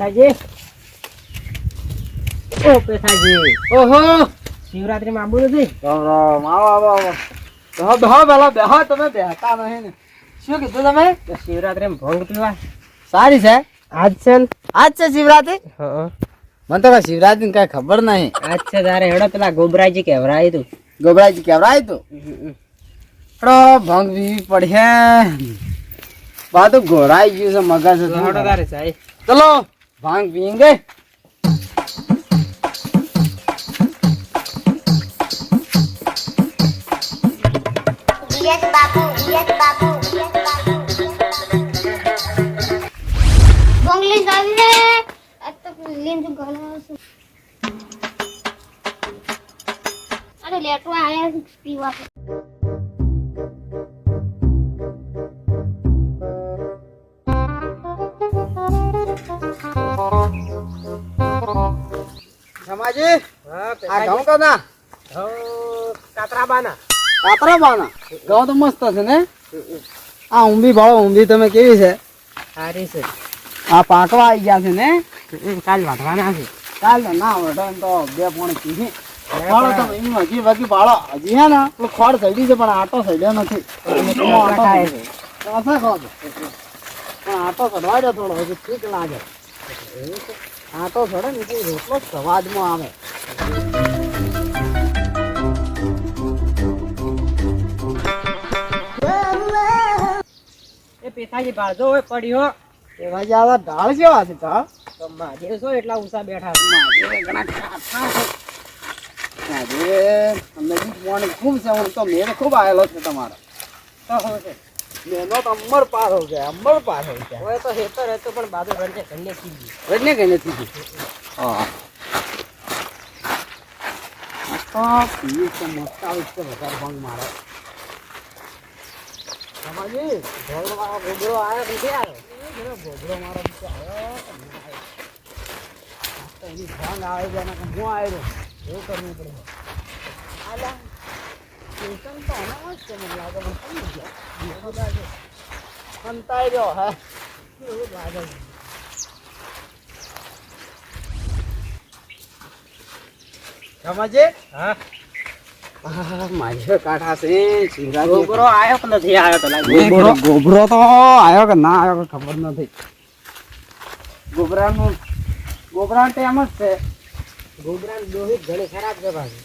પેથાજી ઓ પેથાજી ઓહો શિવરાત્રી માં આબુ નથી રામ રામ આવો આવો આવો બેહો બેહો પેલા બેહો તમે બેહતા નહીં ને શું કીધું તમે તો શિવરાત્રી માં ભંગ પીવા સારી છે આજ છે ને આજ છે શિવરાત્રી હા મને તો કઈ શિવરાત્રી કઈ ખબર નહીં આજ છે તારે હેડો પેલા ગોબરાજી કહેવરાય તું ગોબરાજી કેવરાય તો હેડો ભંગ પીવી પડશે બાતું ઘોરાઈ ગયું છે મગજ હેડો તારે સાહેબ ચલો ભાંગ પીએંગે યસ બાપુ યસ બાપુ યસ બાપુ સમાજી આ ઘઉં કના? કાતરા બાના ઘઉં તો મસ્ત છે ને? આ ઊંધી ભાળો ઊંધી તમે કેવી છે? સારી છે. આ પાકવા આવી ગયા છે ને? કાલ વાઢવાના છે. ને ના વઢો તો બે પોણી કીધી. ભાળો તમે એમ હજી બાકી ભાળો. હજી હે ને પેલું ખોડ સડી છે પણ આટો સડ્યો નથી. આટો ખાય છો. પણ આટો સડવા દો થોડો હજી ઠીક લાગે. આટો તો ને એટલે રોટલો સ્વાદમાં આવે. એ પેથાજી બાળજો હોય પડ્યો. એવા જે આવા ઢાળ કેવા છે ઢાળ. તો માજે છો એટલા ઊંચા બેઠા છે. મહાદેવ ઘણા ખાખા છે. મહાદેવ બી મોણ ખૂબ છે હું તો મેળ ખૂબ આવેલો છે તમારો. તો શું છે મેનો તો અમર પાર હો ગયા અમર પાર હો ગયા હવે તો હેતો રહેતો પણ બાજુ રણજે ઘરને કીધી રડને કઈ નથી ગયું હા તો પીએ છે મસ્ત આવે છે વધારે ભંગ મારે સમાજી ઢોલ વાળો ગોબરો આવ્યો કે નથી આવ્યો એ પેલો ગોબરો મારો બીજો આવ્યો કે નહીં આવ્યો? આ તો એની ભંગ આવે છે અને હું આવ્યો એવું કરવું પડે આલા સ્ટેશન તો હમણાં જ છે મને લાગે પણ સમજી ગયો એવું લાગે કંટાઈ ગયો હે. એવું લાગે છે સમજે હા આહ, મારી કાંઠા છે શિવરાજી ગોબરો આવ્યો કે નથી આવ્યો તો લાગે ગોબરો ગોબરો તો આવ્યો કે ના આવ્યો કે ખબર નથી. ગોબરાનું ગોબરા ટેમ જ છે. ગોબરાની ડોહી ઘણી ખરાબ છે પાછી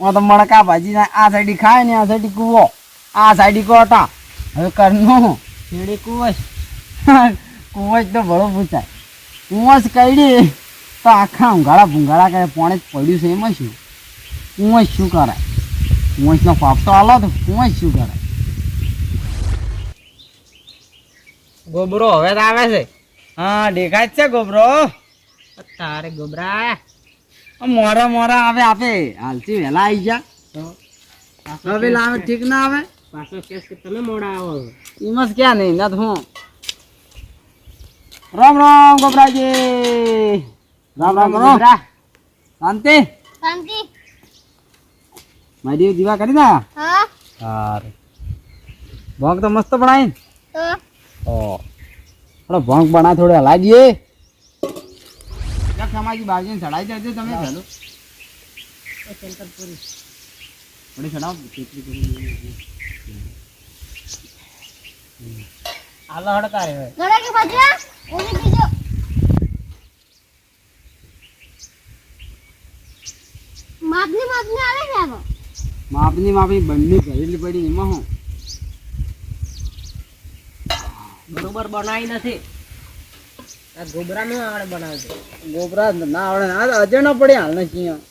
હું તો મણકા ભાજી ના આ સાઈડ ખાય ને આ સાઈડ કૂવો. આ સાઈડ કોટા. હવે કરનું શેરડી કુવસ કૂવો જ તો ભળો પૂછાય. કૂવો જ કઈડી. તો આખા ઊંઘાડા ભૂંગાળા કરે પોણે જ પડ્યું છે એમાં શું? કૂવો શું કરાય કૂવો નો પાપ તો આલો તો કૂવો શું કરાય ગોબરો હવે તો આવે છે. હા દેખાય છે ગોબરો. તારે ગોબરા. મોરા મોરા આવે આપે. હાલથી વહેલા આવી જા. હવે લાવે ઠીક ના આવે? પાછો કેસ કે તમે મોડા આવો. એમાં ક્યાં નહીં ના હું. રામ રામ ગોબરાજી રામ રામ કરો ગોબરા શાંતિ? શાંતિ. મારી દીવા કરી ના હા. સારું ભોંગ તો મસ્ત બનાવી તો ઓ થોડો ભોંગ બના થોડો હલાવી દઈએ સમાજી બાજુ ચડાઈ દેજો તમે. ચાલો થોડી ચડાવ ખેતરી કરી આલો હડ તારે હવે ઘરે કે ભજ્યા ઓલી બીજો માપની માપની આવે છે આનો માપની માપની બંને ભરેલી પડી એમાં હું. બરોબર બનાવી નથી. આ ગોબરા નું આવડે બનાવજો. ગોબરા ના આવડે. ના અજે ના પડે હાલ ને ચિયા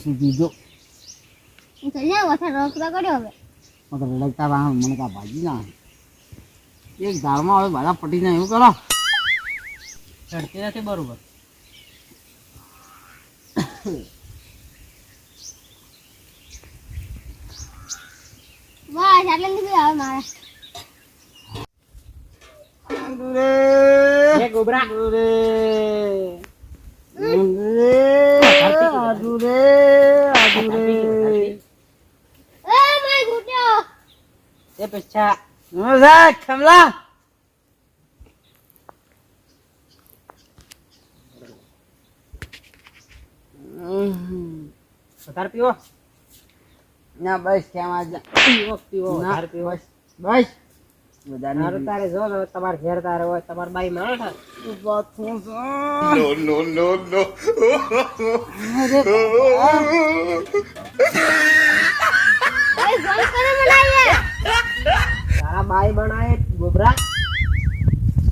ઓછું પીધો ચાલ્યા ઓછા રોકડા કર્યો હવે. મને તો લડતા વાહ મને કા ભાજી ના એક દાળમાં હવે બધા પટી જાય એવું કરો. ચડતી નથી બરોબર. બસ આટલે લીધું હવે મારે. એ ગોબરા. એ એ પીછા ખમલા વધારે પીવો ના બસ કેમ આજ પીવો પીવો ના, વધારે પીવો બસ બસ વધારે મારું તારે જો ને તમારે ઘેર તારે હોય તમારે બાઈ મારો થાય એ ગોલ કરે બનાવીએ તારા બનાય ગોબરા.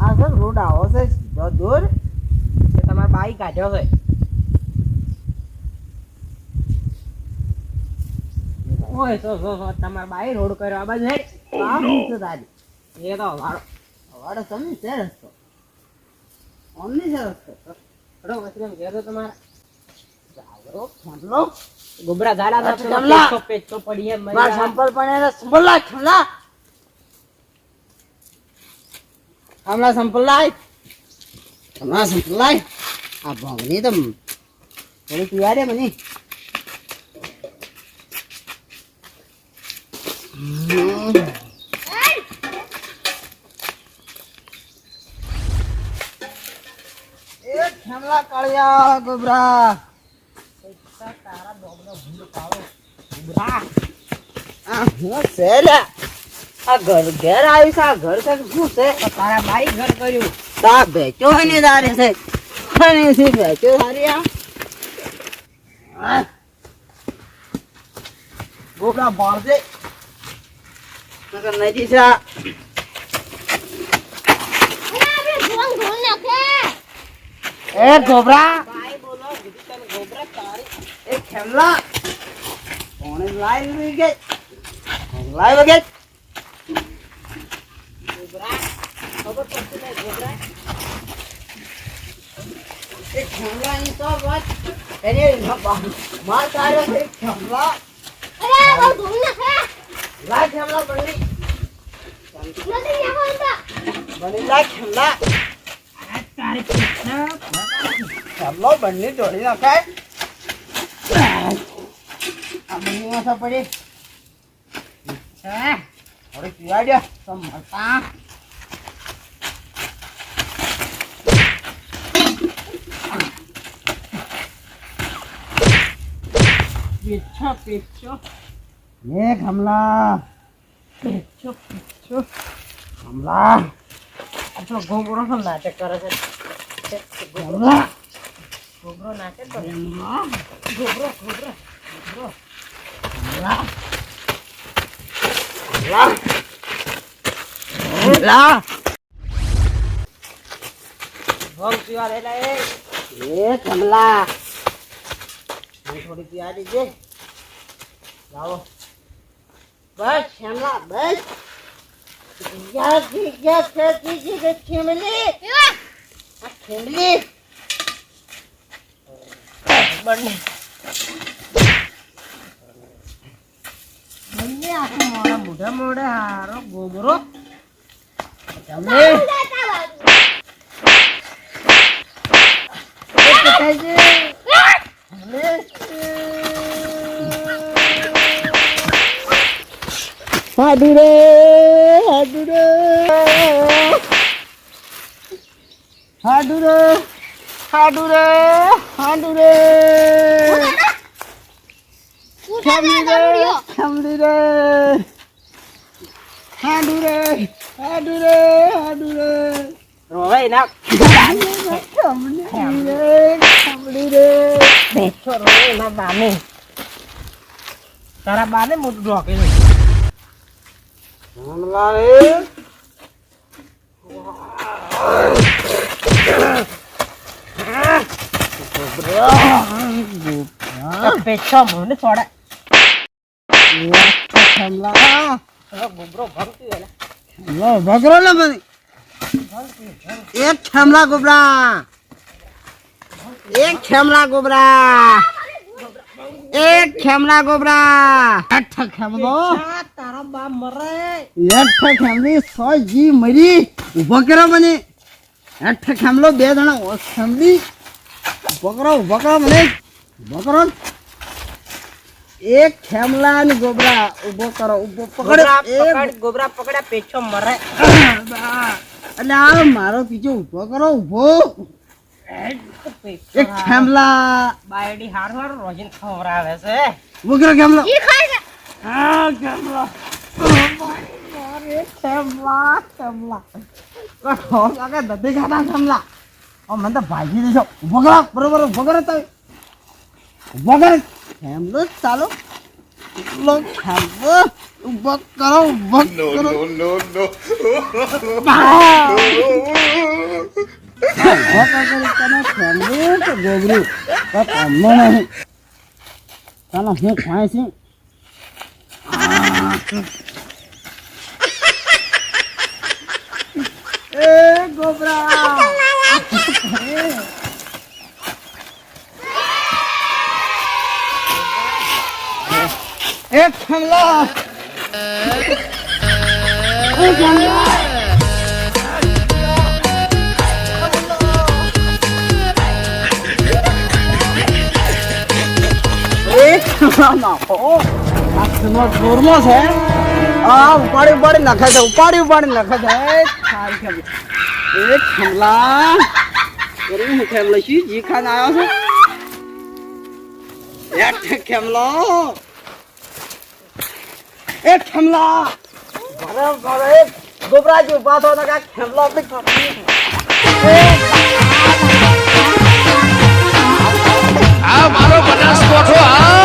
આ સર રોડ આવો છે સીધો દૂર. એ તમારા બાઈ કાઢ્યો છે. ઓય સો સો સો તમારા બાઈ રોડ કર્યો. આ બાજુ આ છે તારી. એ તો વાળો વાડો તમે છે રસ્તો. ઓમની છે રસ્તો. હડો વસરેમ ઘેર તો તમારા. જાગરો ખમલો ગોબરા ઝાડા ના પેલો જમલા. પેચો પેચો પડી મરી. સંપલ પણ સંભળા ખમલા ખમલા સંભળાય ખમલા સંભળાય આ ભોગની તો થોડી પીવા દે મને એ ખમલા કળિયા ગોબરા ગોબરા આ હું છે લ્યા આ ઘર ઘેર આવ્યું છે આ ઘર છે કે શું છે? તો તારા બાઈ ઘર કર્યું. તા બેચો ને દારે છે. અને છે બેચો સારી આ? આ. ગોબરા બાર દે. નકર નથી છે આ. અરે આપણે ગોલ ગોલ નાખે એ ગોબરા. બાઈ બોલો કીધું તને ગોબરા તારી. એ ખેમલા. કોણે લાઈ લઈ ગઈ? લાઈ વગે ગોબરા ખબર પડતી નહીં ગોબરા એ ખેમલા ની તો વાત. એને માર કાઢ્યો છે ખેમલા અરે બહુ ધૂળ નાખે લાય ખેમલા બની. નથી નાખો એમ તો. બની લાય ખેમલા તારી પીછા બંને? તોડી નાખાય. આ બંને માથા પડી. હા? હવે પીવા તો મળતા. પીછો પીછો. એ ખેમલા પીછો પીછો. ખેમલા આટલો ગોબરો શું નાટક કરે છે? ખેમલા ગોબરો નાટક કરે ગોબરો ગોબરો ગોબરો ખેમલા ખેમલા ખેમલા ભંગ પીવા એ. એ કમલા. મને થોડી પીવા છે લાવો. બસ શ્યામલા બસ. યા યા યા દીજી કે ખેમલી આ ખેમલી બંને. બંને આખું મોડા મોઢા મોઢે હારો ગોબરો તમને જાતા બાજુ હાડુ રે હાડુ રે હાડુ રે હાડુ રે હાડુ રે જા દોડ્યો ખમડી રે હાડુ રે હાડુ રે હાડુ રે રોવે ના ખમડી રે ખમડી રે બેઠો રોવે ના બાને. તારા બાને મોટું ઢોકે છે હમલા રે પેચો મને. છોડે બકરો ને બની એક ખેમલા ગોબરા. એક ખેમલા ગોબરા. એક ખેમલા ગોબરા. હેઠ ખેમલો આ તારા બાપ મરે હેઠ ખેમલી સો જી મરી. ઊભો કરો મને. હેઠ ખેમલો બે જણા ખેમલી બકરો કરો ઊભો કરો મને. બકરો કરો એક ખેમલા ને ગોબરા. ઊભો કરો ઊભો પકડો ગોબરા એક પકડ ગોબરા પકડ્યા પેછો મરે. એટલે આ મારો પીછો ઊભો કરો ઊભો એક ખેમલા બાયડી હાર હાર રોજીન ખવડાવે છે ઊભો કરો ખેમલો ઈ ખાઈ લે હા ખેમલા અરે ખેમલા ખેમલા કહો લાગે નથી ખાતા ખેમલા ઓ મને તો ભાજી દેશો ઊભો કરો બરોબર ઊભો કરો તમે ઊભો કરો ખેમલો ચાલો લો ખેમલો ઊભો કરો ઊભો કરો no, no. તને ખેમલું કે ગોબરું તો તમને નહીં ચાલો હું ખાય છે એ જોરમો છે આ ઉપાડી ઉપાડી નાખે છે ઉપાડી ઉપાડી નાખે છે એક ખેમલા અરે હું ખેમલા છું જી ખાન આવ્યો છે એક ખેમલો એક ખેમલા ભરે ભરે ગોબરાજી ઊભા થો ને ખેમલો આ